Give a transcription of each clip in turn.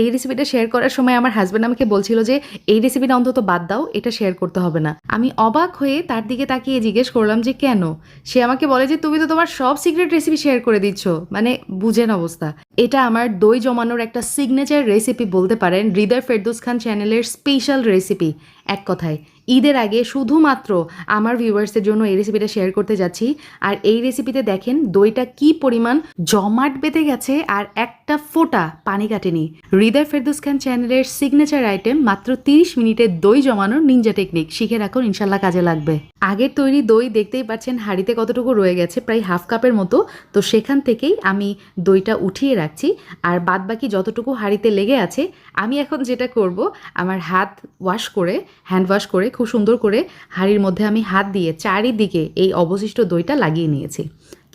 এই রেসিপিটা শেয়ার করার সময় আমার হাজব্যান্ড আমাকে বলছিল যে, এই রেসিপিটা অন্তত বাদ দাও, এটা শেয়ার করতে হবে না। আমি অবাক হয়ে তার দিকে তাকিয়ে জিজ্ঞেস করলাম যে, কেন? সে আমাকে বলে যে, তুমি তো তোমার সব সিক্রেট রেসিপি শেয়ার করে দিচ্ছ। মানে বুঝেন অবস্থা। এটা আমার দই জমানোর একটা সিগনেচার রেসিপি বলতে পারেন, হৃদয় ফেরদৌস খান চ্যানেলের স্পেশাল রেসিপি এক কথায়, ঈদের আগে শুধুমাত্র আমার ভিউয়ার্সের জন্য এই রেসিপিটা শেয়ার করতে যাচ্ছি। আর এই রেসিপিতে দেখেন দইটা কি পরিমাণ জমাট বেঁধে গেছে, আর একটা ফোঁটা পানি কাটেনি। হৃদয় ফেরদুস খান চ্যানেলের সিগনেচার আইটেম মাত্র তিরিশ মিনিটে দই জমানোর নিনজা টেকনিক শিখে রাখুন, ইনশাল্লাহ কাজে লাগবে। আগের তৈরি দই দেখতেই পাচ্ছেন হাঁড়িতে কতটুকু রয়ে গেছে, প্রায় হাফ কাপের মতো। তো সেখান থেকেই আমি দইটা উঠিয়ে রাখছি। আর বাদ বাকি যতটুকু হাঁড়িতে লেগে আছে, আমি এখন যেটা করব, আমার হাত ওয়াশ করে হ্যান্ড ওয়াশ করে, খুব সুন্দর করে হাঁড়ির মধ্যে আমি হাত দিয়ে চারিদিকে এই অবশিষ্ট দইটা লাগিয়ে নিয়েছি।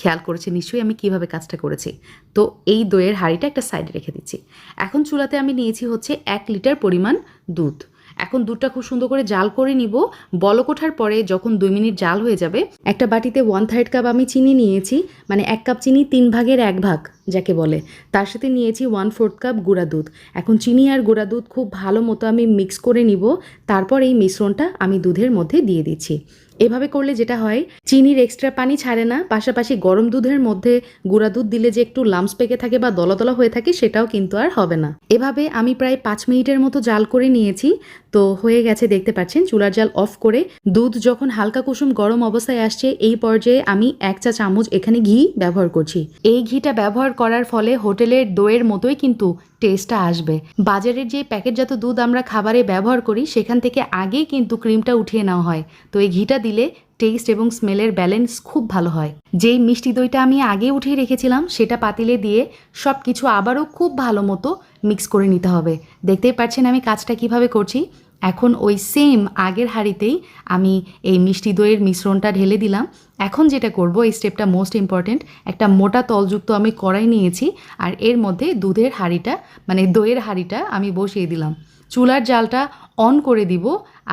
খেয়াল করেছে, নিশ্চয়ই আমি কীভাবে কাজটা করেছি। তো এই দইয়ের হাঁড়িটা একটা সাইডে রেখে দিচ্ছি। এখন চুলাতে আমি নিয়েছি হচ্ছে এক লিটার পরিমাণ দুধ। এখন দুধটা খুব সুন্দর করে জাল করে নিব। বলক ওঠার পরে যখন দুই মিনিট জাল হয়ে যাবে, একটা বাটিতে ওয়ান থার্ড কাপ আমি চিনি নিয়েছি মানে এক কাপ চিনি, তিন ভাগের এক ভাগ। যাকে বলে। তার সাথে নিয়েছি ওয়ান ফোর্থ কাপ গুঁড়া দুধ। এখন চিনি আর গুঁড়া দুধ খুব ভালো মতো আমি মিক্স করে নিব। তারপর এই মিশ্রণটা আমি দুধের মধ্যে দিয়ে দিচ্ছি। এভাবে করলে যেটা হয়, চিনির এক্সট্রা পানি ছাড়ে না। পাশাপাশি গরম দুধের মধ্যে গুঁড়া দুধ দিলে যে একটু লামস পেকে থাকে বা দলা দলা হয়ে থাকে, সেটাও কিন্তু আর হবে না। এভাবে আমি প্রায় পাঁচ মিনিটের মতো জাল করে নিয়েছি। তো হয়ে গেছে, দেখতে পাচ্ছেন, চুলার জাল অফ করে। দুধ যখন হালকা কুসুম গরম অবস্থায় আসছে, এই পর্যায়ে আমি এক চা চামচ এখানে ঘি ব্যবহার করছি। এই ঘিটা ব্যবহার করার ফলে হোটেলের দইয়ের মতোই কিন্তু টেস্টটা আসবে। বাজারের যে প্যাকেটজাত দুধ আমরা খাবারে ব্যবহার করি, সেখান থেকে আগেই কিন্তু ক্রিমটা উঠিয়ে নেওয়া হয়। তো এই ঘিটা দিলে টেস্ট এবং স্মেলের ব্যালেন্স খুব ভালো হয়। যেই মিষ্টি দইটা আমি আগে উঠিয়ে রেখেছিলাম, সেটা পাতিলে দিয়ে সব কিছু আবারও খুব ভালো মতো মিক্স করে নিতে হবে। দেখতেই পাচ্ছেন আমি কাজটা কীভাবে করছি। এখন ওই সেম আগের হাঁড়িতেই আমি এই মিষ্টি দইয়ের মিশ্রণটা ঢেলে দিলাম। এখন যেটা করব, এই স্টেপটা মোস্ট ইম্পর্ট্যান্ট একটা মোটা তলযুক্ত আমি কড়াই নিয়েছি আর এর মধ্যে দুধের হাঁড়িটা মানে দইয়ের হাঁড়িটা আমি বসিয়ে দিলাম। চুলার জালটা অন করে দিব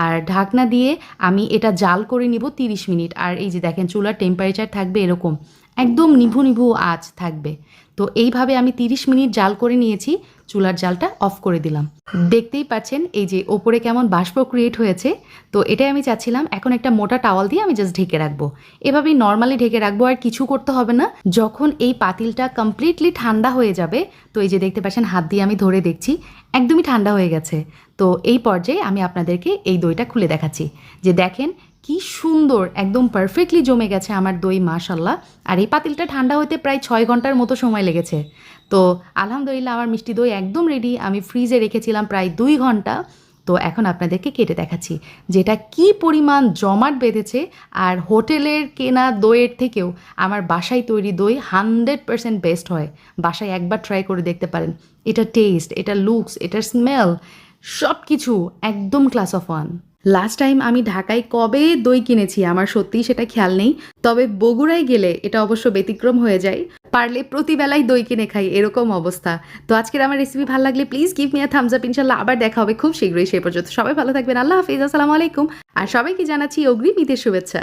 আর ঢাকনা দিয়ে আমি এটা জাল করে নিব তিরিশ মিনিট। আর এই যে দেখেন, চুলার টেম্পারেচার থাকবে এরকম, একদম নিভু নিভু আঁচ থাকবে। তো এইভাবে আমি তিরিশ মিনিট জাল করে নিয়েছি, চুলার জালটা অফ করে দিলাম। দেখতেই পাচ্ছেন এই যে ওপরে কেমন বাষ্প ক্রিয়েট হয়েছে, তো এটাই আমি চাচ্ছিলাম এখন একটা মোটা টাওয়াল দিয়ে আমি জাস্ট ঢেকে রাখব। এভাবেই নর্মালি ঢেকে রাখব আর কিছু করতে হবে না, যখন এই পাতিলটা কমপ্লিটলি ঠান্ডা হয়ে যাবে, তো এই যে দেখতে পাচ্ছেন হাত দিয়ে আমি ধরে দেখছি, একদমই ঠান্ডা হয়ে গেছে। তো এই পর্যায়ে আমি আপনাদেরকে এই দইটা খুলে দেখাচ্ছি। যে দেখেন কি সুন্দর, একদম পারফেক্টলি জমে গেছে আমার দই মাশাল্লাহ আর এই পাতিলটা ঠান্ডা হতে প্রায় ছয় ঘণ্টার মতো সময় লেগেছে। তো আলহামদুলিল্লাহ আমার মিষ্টি দই একদম রেডি আমি ফ্রিজে রেখেছিলাম প্রায় দুই ঘণ্টা। তো এখন আপনাদেরকে কেটে দেখাচ্ছি, যেটা কি পরিমাণ জমাট বেঁধেছে আর হোটেলের কেনা দইয়ের থেকেও আমার বাসায় তৈরি দই হান্ড্রেড পারসেন্ট বেস্ট হয়। বাসায় একবার ট্রাই করে দেখতে পারেন। এটা টেস্ট এটা লুকস এটার স্মেল সব কিছু একদম class of one last time আমি ঢাকায় কবে দই কিনেছি আমার সত্যিই সেটা খেয়াল নেই। তবে বগুড়ায় গেলে এটা অবশ্য ব্যতিক্রম হয়ে যায়। পারলে প্রতিবেলায় দই কিনে খাই, এরকম অবস্থা। তো আজকের আমার রেসিপি ভালো লাগলে please give me a thumbs up ইনশাল্লাহ আবার দেখা হবে খুব শীঘ্রই সে পর্যন্ত। সবাই ভালো থাকবেন, আল্লাহ হাফিজ, আসসালামু আলাইকুম। আর সবাইকে জানাচ্ছি অগ্রিম ঈদের শুভেচ্ছা।